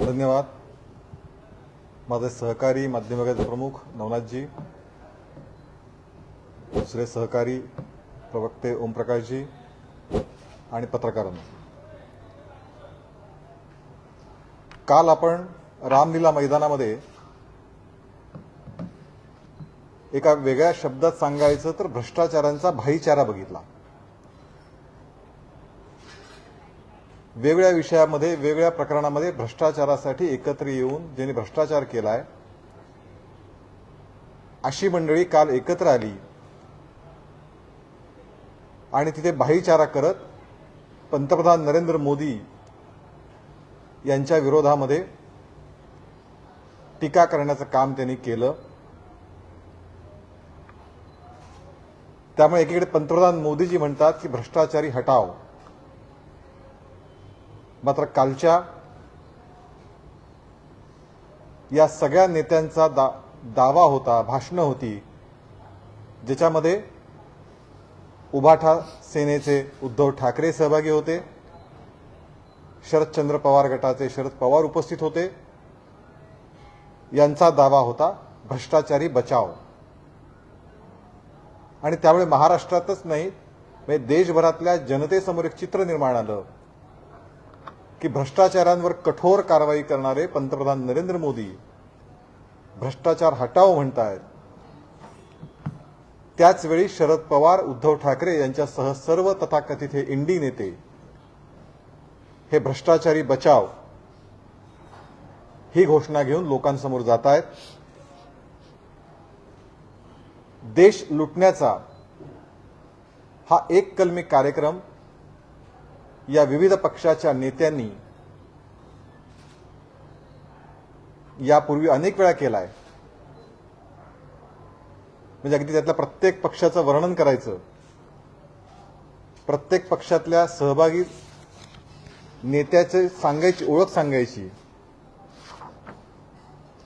धन्यवाद. माझे सहकारी माध्यम विभागाचे प्रमुख नवनाथजी दुसरे सहकारी प्रवक्ते ओमप्रकाशजी आणि पत्रकारांना. काल आपण रामलीला मैदानामध्ये एका वेगळ्या शब्दात सांगायचं तर भ्रष्टाचारांचा भाईचारा बघितला. वेगळ्या विषयामध्ये वेगळ्या प्रकरणामध्ये भ्रष्टाचारासाठी एकत्र येऊन ज्यांनी भ्रष्टाचार केला आहे अशी मंडळी काल एकत्र आली. आणि तिथे भाईचारा करत पंतप्रधान नरेंद्र मोदी यांच्या विरोधामध्ये टीका करण्याचं काम त्यांनी केलं. त्यामुळे एकीकडे पंतप्रधान मोदीजी म्हणतात की भ्रष्टाचारी हटाव मात्र कालच्या या सगळ्या नेत्यांचा दा दावा होता भाषणं होती ज्याच्यामध्ये उभाठा सेनेचे उद्धव ठाकरे सहभागी होते शरदचंद्र पवार गटाचे शरद पवार उपस्थित होते यांचा दावा होता भ्रष्टाचारी बचाव. आणि त्यामुळे महाराष्ट्रातच नाही म्हणजे देशभरातल्या जनतेसमोर एक चित्र निर्माण आलं. की भ्रष्टाचारांवर कठोर कारवाई करणारे पंतप्रधान नरेंद्र मोदी भ्रष्टाचार हटाव म्हणतायत. त्याचवेळी शरद पवार उद्धव ठाकरे यांच्यासह सर्व तथाकथित हे इंडी नेते हे भ्रष्टाचारी बचाव ही घोषणा घेऊन लोकांसमोर जात आहेत देश लुटण्याचा हा एक कलमी कार्यक्रम या विविध पक्षाच्या नेत्यांनी यापूर्वी अनेक वेळा केलाय. म्हणजे अगदी त्यातल्या प्रत्येक पक्षाचं वर्णन करायचं. प्रत्येक पक्षातल्या सहभागी नेत्याचे सांगायची ओळख सांगायची.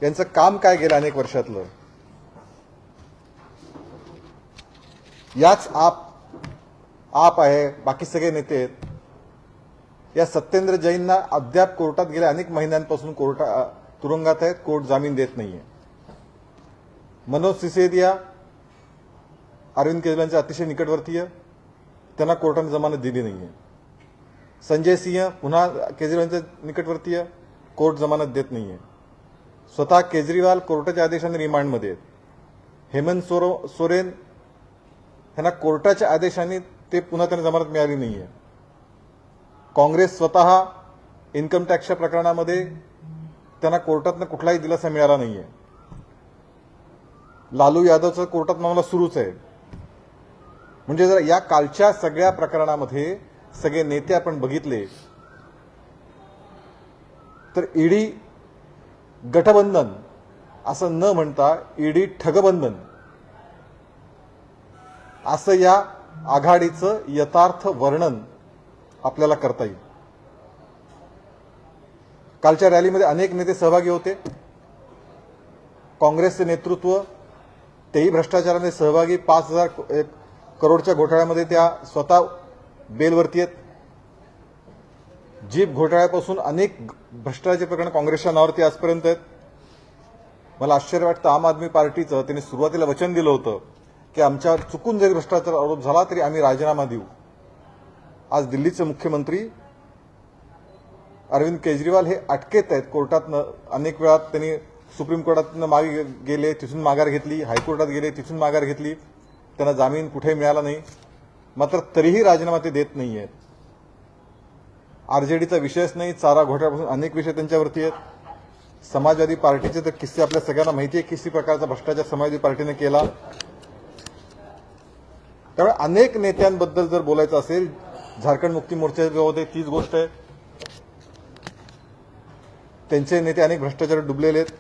यांचं काम काय गेलं अनेक वर्षातलं? याच आप आप आहे बाकी सगळे नेते आहेत. या सत्येंद्र जैनना अद्याप कोर्टात गेल्या अनेक महिन्यांपासून कोर्टा तुरुंगात आहेत. कोर्ट जामीन देत नाहीये. मनोज सिसोदिया अरविंद केजरीवालांचे अतिशय निकटवर्तीय. त्यांना कोर्टाने जमानत दिली नाहीये. संजय सिंह पुन्हा केजरीवालांचे निकटवर्तीय. कोर्ट जमानत देत नाहीये. स्वतः केजरीवाल कोर्टाच्या आदेशाने रिमांडमध्ये आहेत. हेमंत सोरो सोरेन यांना कोर्टाच्या आदेशाने ते पुन्हा त्यांना जमानत मिळाली नाहीये. काँग्रेस स्वतः इन्कम टॅक्सच्या प्रकरणामध्ये त्यांना कोर्टातनं कुठलाही दिलासा मिळाला नाहीये. लालू यादवचं कोर्टात मामला सुरूच आहे. म्हणजे जर या कालच्या सगळ्या प्रकरणामध्ये सगळे नेते आपण बघितले तर ईडी गठबंधन असं न म्हणता ईडी ठगबंधन असं या आघाडीचं यथार्थ वर्णन आपल्याला करता येईल. कालच्या रॅलीमध्ये अनेक नेते सहभागी होते. काँग्रेसचे नेतृत्व तेही भ्रष्टाचाराने सहभागी. पाच हजार करोडच्या घोटाळ्यामध्ये त्या स्वतः बेलवरती आहेत. जीप घोटाळ्यापासून अनेक भ्रष्टाचाराचे प्रकरण काँग्रेसच्या नावावरती आजपर्यंत आहेत. मला आश्चर्य वाटतं आम आदमी पार्टीचं त्यांनी सुरुवातीला वचन दिलं होतं की आमच्यावर चुकून जरी भ्रष्टाचार आरोप झाला तरी आम्ही राजीनामा देऊ. आज दिल्लीचे मुख्यमंत्री अरविंद केजरीवाल हे अटकेत आहेत. कोर्टातनं अनेक वेळा त्यांनी सुप्रीम कोर्टातनं मागे गेले तिथून माघार घेतली हायकोर्टात गेले तिथून माघार घेतली. त्यांना जामीन कुठेही मिळाला नाही. मात्र तरीही राजीनामा ते देत नाही आहेत. आरजेडीचा विषयच नाही चारा घोटाळ्यापासून अनेक विषय त्यांच्यावरती आहेत. समाजवादी पार्टीचे तर किस्से आपल्या सगळ्यांना माहिती आहे किसी प्रकारचा भ्रष्टाचार समाजवादी पार्टीने केला. त्यामुळे अनेक नेत्यांबद्दल जर बोलायचं असेल झारखंड मुक्ती मोर्चामध्ये तीच गोष्ट आहे. त्यांचे नेते अनेक भ्रष्टाचार डुबलेले आहेत.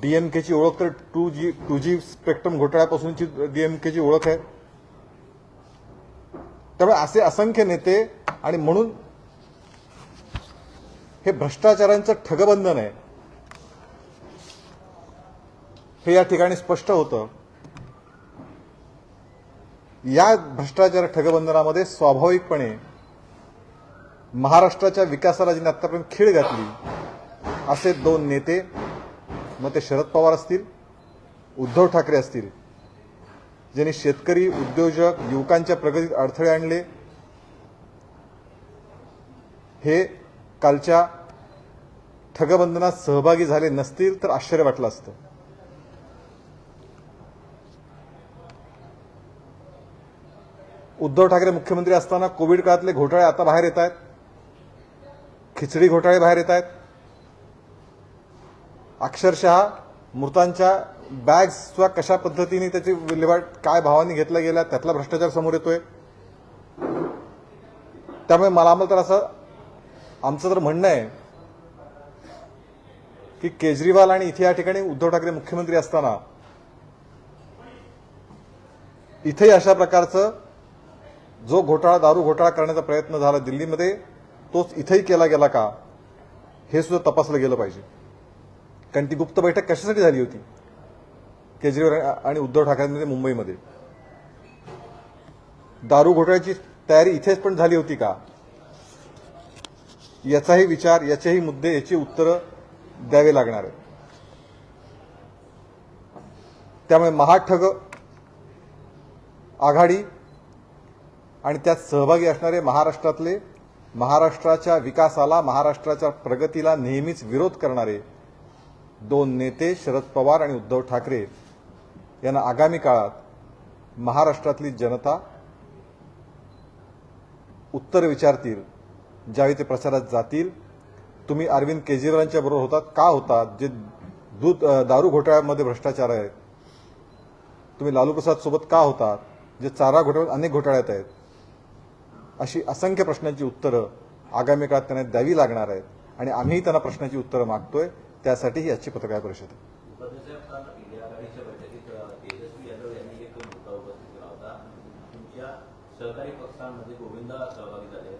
डीएमकेची ओळख तर two G two G spectrum घोटाळ्यापासूनची डीएमकेची ओळख आहे. त्यामुळे असे असंख्य नेते आणि म्हणून हे भ्रष्टाचारांचं ठगबंधन आहे. हे या ठिकाणी स्पष्ट होतं. या भ्रष्टाचार ठगबंधनामध्ये स्वाभाविकपणे महाराष्ट्राच्या विकासाला जिने आतापर्यंत खीळ घातली. असे दोन नेते मग ते शरद पवार असतील उद्धव ठाकरे असतील ज्यांनी शेतकरी उद्योजक युवकांच्या प्रगतीत अडथळे आणले हे कालच्या ठगबंधनात सहभागी झाले नसतील तर आश्चर्य वाटलं असतं. उद्धव ठाकरे मुख्यमंत्री असताना कोविड काळातले घोटाळे आता बाहेर येत आहेत. खिचडी घोटाळे बाहेर येत आहेत. अक्षरशः मृतांच्या बॅग्स कशा पद्धतीने त्याची विल्हेवाट काय भावाने घेतला गेल्या त्यातला भ्रष्टाचार समोर येतोय. त्यामुळे मला आम्हाला तर असं आमचं तर म्हणणं आहे की केजरीवाल आणि इथे या ठिकाणी उद्धव ठाकरे मुख्यमंत्री असताना इथेही अशा प्रकारचं जो घोटाळा दारू घोटाळा करण्याचा प्रयत्न झाला दिल्लीमध्ये तोच इथेही केला गेला का? हे सुद्धा तपासलं गेलं पाहिजे. कारण ती गुप्त बैठक कशासाठी झाली होती? केजरीवाल आणि उद्धव ठाकरेंमध्ये मुंबईमध्ये. दारू घोटाळ्याची तयारी इथेच पण झाली होती का? याचाही विचार याचेही मुद्दे याची उत्तरं द्यावे लागणार आहेत. त्यामुळे महाठग आघाडी आणि त्यात सहभागी असणारे महाराष्ट्रातले महाराष्ट्राच्या विकासाला महाराष्ट्राच्या प्रगतीला नेहमीच विरोध करणारे दोन नेते शरद पवार आणि उद्धव ठाकरे यांना आगामी काळात महाराष्ट्रातली जनता उत्तर विचारतील ज्यावेळी ते प्रचारात जातील. तुम्ही अरविंद केजरीवालांच्या बरोबर होतात का होतात? जे दूध दारू घोटाळ्यामध्ये भ्रष्टाचार आहेत. तुम्ही लालू प्रसाद सोबत का होतात? जे चारा घोटाळ्यात अनेक घोटाळ्यात आहेत. अशी असंख्य प्रश्नांची उत्तरं आगामी काळात त्यांना द्यावी लागणार आहेत. आणि आम्हीही त्यांना प्रश्नांची उत्तरं मागतोय. त्यासाठी ही आजची पत्रकार परिषद आहे यादव यांनी होता तुमच्या सहकारी पक्षांमध्ये गोविंदा सहभागी झाले आहेत.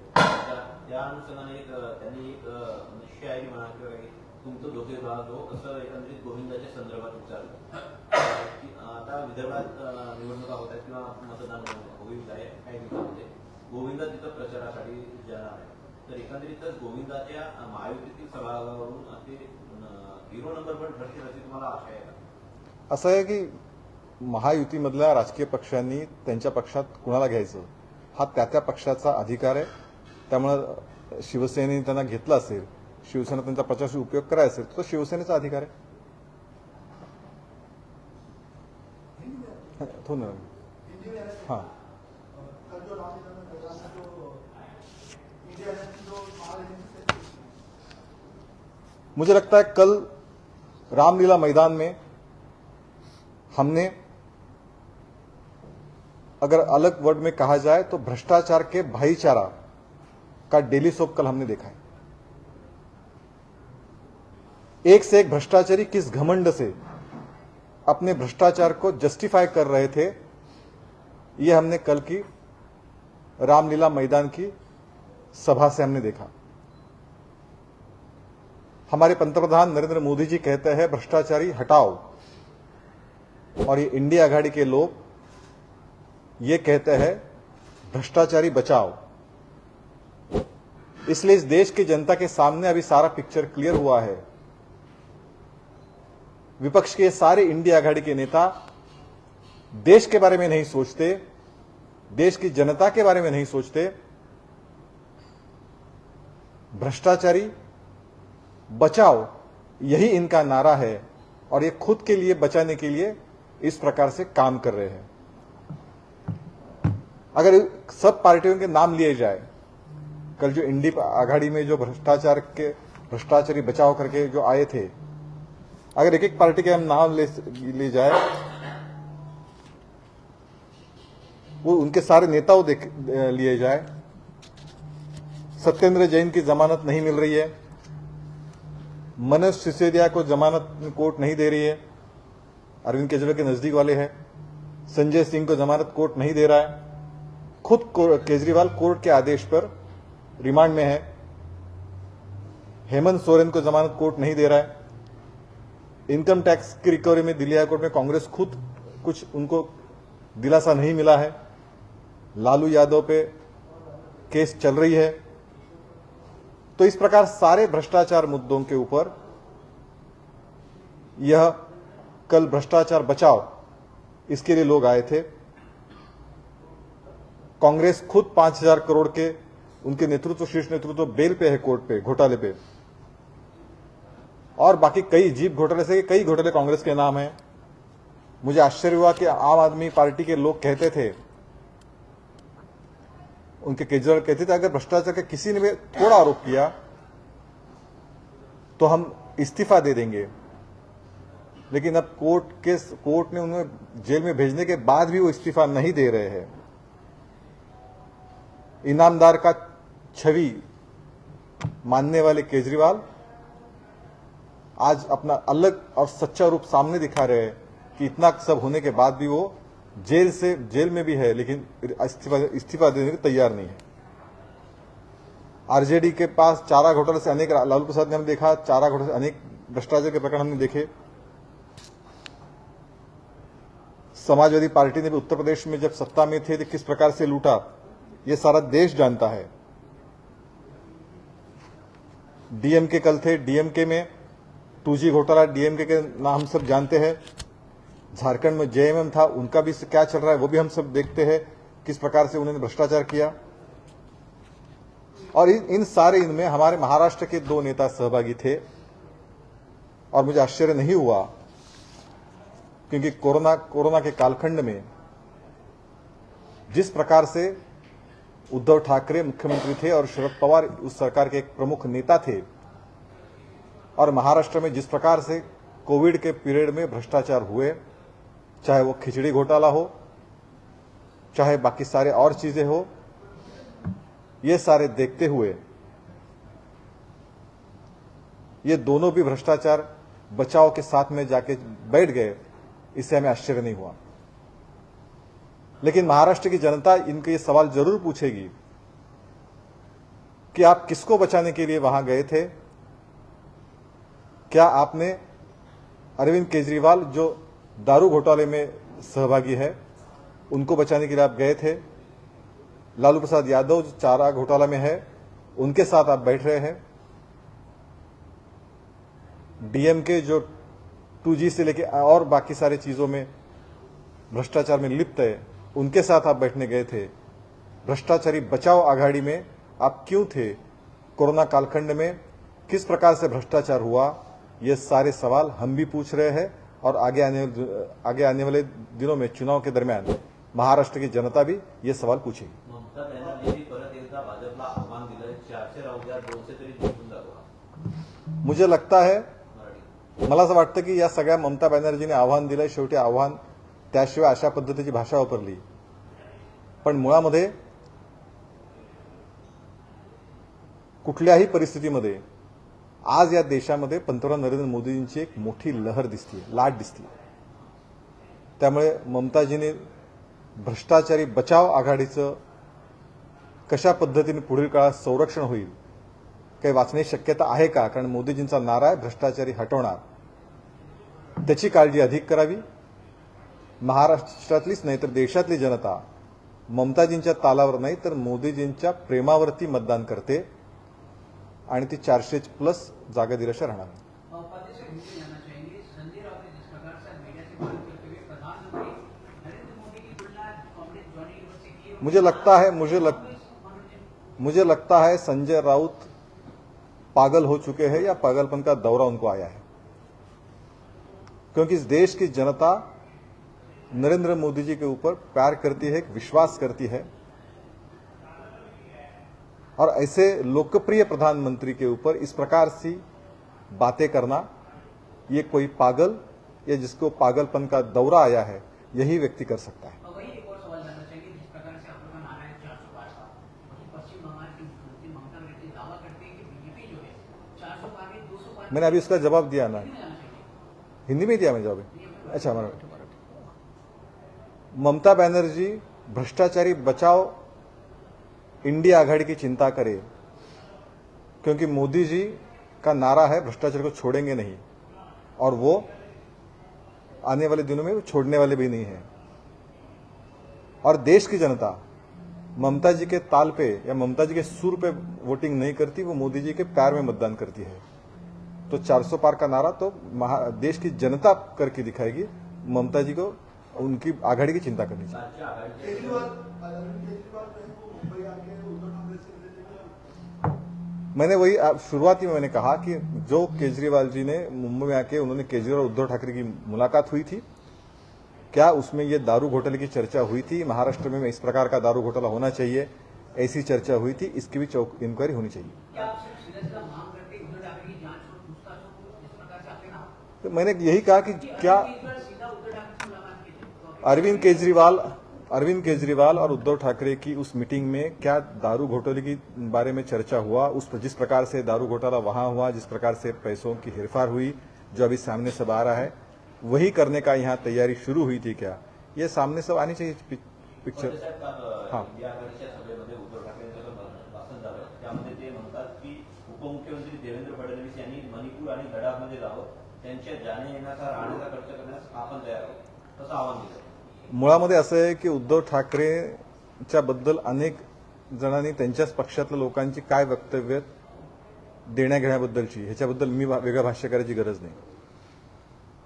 त्या- अनुषंगाने एक त्यांनी एक अ, शायरी म्हणा किंवा तुमचं धोके भाग हो असं एकंदरीत गोविंदाच्या संदर्भात विचारलं आता विदर्भात निवडणुका होत आहेत किंवा मतदान होईल आहे काही दिवसामध्ये गोविंदा तिथं प्रचारासाठी जाणार आहे. तर एकंदरीतच गोविंदाच्या महायुतीतील सभागावरून ते हिरो नंबर पण ठरतील अशी तुम्हाला आशा आहे का? असं आहे की महायुतीमधल्या राजकीय पक्षांनी त्यांच्या पक्षात कुणाला घ्यायचं? हा त्या त्या पक्षाचा अधिकार आहे. त्यामुळं शिवसेनेने त्यांना घेतलं असेल शिवसेना त्यांचा प्रचारासाठी उपयोग करायचा असेल तो शिवसेनेचा अधिकार आहे. हा, मुझे लगता है कल रामलीला मैदान में हमने, अगर अलग वर्ड में कहा जाए तो भ्रष्टाचार के भाईचारा का डेली सोप कल हमने देखा है। एक से एक भ्रष्टाचारी किस घमंड से अपने भ्रष्टाचार को जस्टिफाई कर रहे थे, ये हमने कल की रामलीला मैदान की सभा से हमने देखा। हमारे पंतप्रधान नरेंद्र मोदी जी कहते हैं, भ्रष्टाचारी हटाओ। और ये इंडिया आघाड़ी के लोग ये कहते हैं, भ्रष्टाचारी बचाओ। इसलिए इस देश की जनता के सामने अभी सारा पिक्चर क्लियर हुआ है। विपक्ष के सारे इंडिया आघाड़ी के नेता देश के बारे में नहीं सोचते, देश की जनता के बारे में नहीं सोचते। भ्रष्टाचारी बचाओ, यही इनका नारा है और ये खुद के लिए बचाने के लिए इस प्रकार से काम कर रहे हैं। अगर सब पार्टियों के नाम लिए जाए, कल जो इंडी आघाड़ी में जो भ्रष्टाचार के, भ्रष्टाचारी बचाव करके जो आए थे, अगर एक एक पार्टी के हम नाम ले ले जाए, वो उनके सारे नेताओं देख, लिए जाए। सत्येंद्र जैन की जमानत नहीं मिल रही है। मनोज सिसोदिया को जमानत कोर्ट नहीं दे रही है। अरविंद केजरीवाल के नज़दीक वाले हैं। संजय सिंह को जमानत कोर्ट नहीं दे रहा है। खुद केजरीवाल कोर्ट के आदेश पर रिमांड में है। हेमंत सोरेन को जमानत कोर्ट नहीं दे रहा है। इनकम टैक्स की रिकवरी में दिल्ली हाईकोर्ट में कांग्रेस खुद कुछ उनको दिलासा नहीं मिला है। लालू यादव पे केस चल रही है। तो इस प्रकार सारे भ्रष्टाचार मुद्दों के ऊपर यह कल भ्रष्टाचार बचाओ, इसके लिए लोग आए थे। कांग्रेस खुद पाँच हज़ार करोड़ के उनके नेतृत्व, शीर्ष नेतृत्व बेल पे है कोर्ट पे, घोटाले पे। और बाकी कई जीप घोटाले से कई घोटाले कांग्रेस के नाम है। मुझे आश्चर्य हुआ कि आम आदमी पार्टी के लोग कहते थे उनके केजरीवाल कहते थे, अगर भ्रष्टाचार का किसी ने भी थोड़ा आरोप किया तो हम इस्तीफा दे देंगे। लेकिन अब कोर्ट के कोर्ट ने उन्हें जेल में भेजने के बाद भी वो इस्तीफा नहीं दे रहे हैं। इनामदार का छवि मानने वाले केजरीवाल आज अपना अलग और सच्चा रूप सामने दिखा रहे हैं कि इतना सब होने के बाद भी वो जेल से, जेल में भी है, लेकिन इस्तीफा इस्तीफा देने को तैयार नहीं है। आरजेडी के पास चारा घोटाले से अनेक लालू प्रसाद ने हमने देखा, चारा घोटाले से अनेक भ्रष्टाचार के प्रकरण हमने देखे। समाजवादी पार्टी ने भी उत्तर प्रदेश में जब सत्ता में थे तो किस प्रकार से लूटा, ये सारा देश जानता है। डीएमके कल थे, डीएमके में टू जी घोटाला, डीएमके के नाम सब जानते हैं। झारखंड में जेएमएम था उनका भी क्या चल रहा है वो भी हम सब देखते हैं किस प्रकार से उन्होंने भ्रष्टाचार किया। और इन, इन सारे इनमें हमारे महाराष्ट्र के दो नेता सहभागी थे और मुझे आश्चर्य नहीं हुआ क्योंकि कोरोना कोरोना के कालखंड में जिस प्रकार से उद्धव ठाकरे मुख्यमंत्री थे और शरद पवार उस सरकार के एक प्रमुख नेता थे और महाराष्ट्र में जिस प्रकार से कोविड के पीरियड में भ्रष्टाचार हुए चाहे वो खिचड़ी घोटाला हो, चाहे बाकी सारे और चीज़ें हो, ये सारे देखते हुए, ये दोनों भी भ्रष्टाचार बचाव के साथ में जाके बैठ गए, इससे हमें आश्चर्य नहीं हुआ। लेकिन महाराष्ट्र की जनता इनके ये सवाल ज़रूर पूछेगी कि आप किसको बचाने के लिए वहाँ गए थे? क्या आपने अरविंद केजरीवाल, जो दारू घोटाले में सहभागी है। उनको बचाने के लिए आप गए थे। लालू प्रसाद यादव जो चारा घोटाला में है, उनके साथ आप बैठ रहे हैं। डीएम के जो 2G से लेके और बाकी सारी चीज़ों में भ्रष्टाचार में लिप्त है, उनके साथ आप बैठने गए थे। भ्रष्टाचारी बचाव आघाड़ी में आप क्यों थे? कोरोना कालखंड में किस प्रकार से भ्रष्टाचार हुआ? ये सारे सवाल हम भी पूछ रहे हैं। और आगे आने आगे आने वाले दिनों में चुनाव के दरमियान महाराष्ट्र की जनता भी ये सवाल पूछेगी। मुझे लगता है मला असं वाटतं की या सगळ्या ममता बॅनर्जीने आव्हान दिलंय शेवटी आव्हान त्याशिवाय अशा पद्धतीची भाषा वापरली. पण मुळामध्ये कुठल्याही परिस्थितीमध्ये आज या देशामध्ये पंतप्रधान नरेंद्र मोदींची एक मोठी लहर दिसते लाट दिसते त्यामुळे ममताजीने भ्रष्टाचारी बचाव आघाडीचं कशा पद्धतीने पुढील काळात संरक्षण होईल काही वाचण्याची शक्यता आहे का? कारण मोदीजींचा नारा आहे भ्रष्टाचारी हटवणार. त्याची काळजी अधिक करावी. महाराष्ट्रातलीच नाही तर देशातली जनता ममताजींच्या तालावर नाही तर मोदीजींच्या प्रेमावरती मतदान करते. आणि ती चारशे प्लस जागा दिल्याशिवाय राहणार नाही. मुझे लगता है मुझे लग मुझे लगता है संजय राउत पागल हो चुके हैं या पागलपन का दौरा उनको आया है क्योंकि इस देश की जनता नरेंद्र मोदी जी के ऊपर प्यार करती है विश्वास करती है और ऐसे लोकप्रिय प्रधानमंत्री के ऊपर इस प्रकार से बातें करना ये कोई पागल या जिसको पागलपन का दौरा आया है यही व्यक्ति कर सकता है। मैंने अभी उसका जवाब दिया ना। हिंदी में दिया मैं जवाब। अच्छा मराठी मराठी। ममता बनर्जी भ्रष्टाचारी बचाओ इंडिया आघाड़ी की चिंता करे, क्योंकि मोदी जी का नारा है, भ्रष्टाचार को छोड़ेंगे नहीं। और वो आने वाले दिनों में छोड़ने वाले भी नहीं है। और देश की जनता, ममता जी के ताल पे या ममता जी के सुर पे वोटिंग नहीं करती, वो मोदी जी के पैर में मतदान करती है। तो 400 पार का नारा तो महा, देश की जनता करके दिखाएगी, ममता जी को उनकी आघाड़ी की चिंता करनी चाहिए। मैंने वही शुरुआती में मैंने कहा कि जो केजरीवाल जी ने मुंबई में आके उन्होंने केजरीवाल और उद्धव ठाकरे की मुलाकात हुई थी क्या उसमें ये दारू घोटाले की चर्चा हुई थी? महाराष्ट्र में इस प्रकार का दारू घोटाला होना चाहिए ऐसी चर्चा हुई थी इसकी भी चौक इंक्वायरी होनी चाहिए। तो मैंने यही कहा कि क्या अरविंद केजरीवाल सीधा उद्धव ठाकरे से मुलाकात की थी तो आप- अरविंद केजरीवाल अरविंद केजरीवाल और उद्धव ठाकरे की उस मीटिंग में क्या दारू घोटाले के बारे में चर्चा हुआ? उस पर जिस प्रकार से दारू घोटाला वहाँ हुआ जिस प्रकार से पैसों की हेरफार हुई जो अभी सामने सब आ रहा है वही करने का यहाँ तैयारी शुरू हुई थी क्या? ये सामने सब आनी चाहिए पिक्चर। हाँ। उपमुख्यमंत्री देवेंद्र फडणवीस यांनी मणिपूर आणि लडाखमध्ये जावं. त्यांच्या जाणे येण्याचा राहण्याचा खर्च करण्यास आपण तयार आहोत. तसं आवाहन दिलं मुळामध्ये असं आहे की उद्धव ठाकरेच्या बद्दल अनेक जणांनी त्यांच्याच पक्षातल्या लोकांची काय वक्तव्य देण्या घेण्याबद्दलची ह्याच्याबद्दल मी वेगळं भाष्य करायची गरज नाही.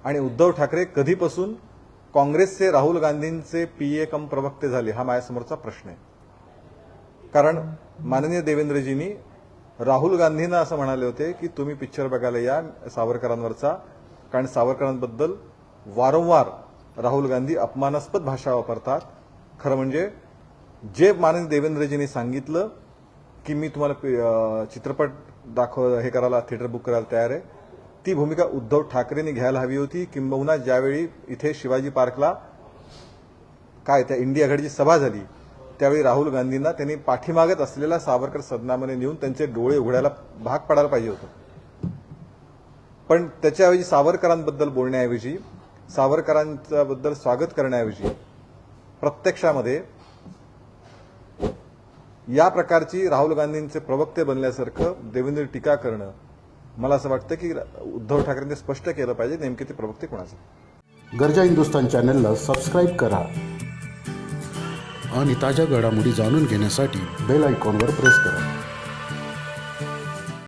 आणि उद्धव ठाकरे कधीपासून काँग्रेसचे राहुल गांधींचे पीए कम प्रवक्ते झाले हा माझ्यासमोरचा प्रश्न आहे. कारण माननीय देवेंद्रजींनी राहुल गांधींना असं म्हणाले होते की तुम्ही पिक्चर बघायला या सावरकरांवरचा कारण सावरकरांबद्दल वारंवार राहुल गांधी अपमानास्पद भाषा वापरतात. खरं म्हणजे जे माननीय देवेंद्रजींनी सांगितलं की मी तुम्हाला चित्रपट दाखव हे करायला थिएटर बुक करायला तयार आहे ती भूमिका उद्धव ठाकरेंनी घ्यायला हवी होती किंबहुना ज्यावेळी इथे शिवाजी पार्कला काय त्या इंडिया आघाडीची सभा झाली त्यावेळी राहुल गांधींना त्यांनी पाठीमागत असलेल्या सावरकर सदनामध्ये नेऊन त्यांचे डोळे उघडायला भाग पडायला पाहिजे होतं. पण त्याच्याऐवजी सावरकरांबद्दल बोलण्याऐवजी सावरकरांच्याबद्दल स्वागत करण्याऐवजी प्रत्यक्षामध्ये या प्रकारची राहुल गांधींचे प्रवक्ते बनल्यासारखं देवेंद्र टीका करणं मला असं वाटतं की उद्धव ठाकरेंनी स्पष्ट केलं पाहिजे नेमके ते प्रवक्ते कोणाचे गरजा हिंदुस्तान चॅनलला सबस्क्राईब करा आणि ताज्या घडामोडी जाणून घेण्यासाठी बेल आयकॉनवर प्रेस करा.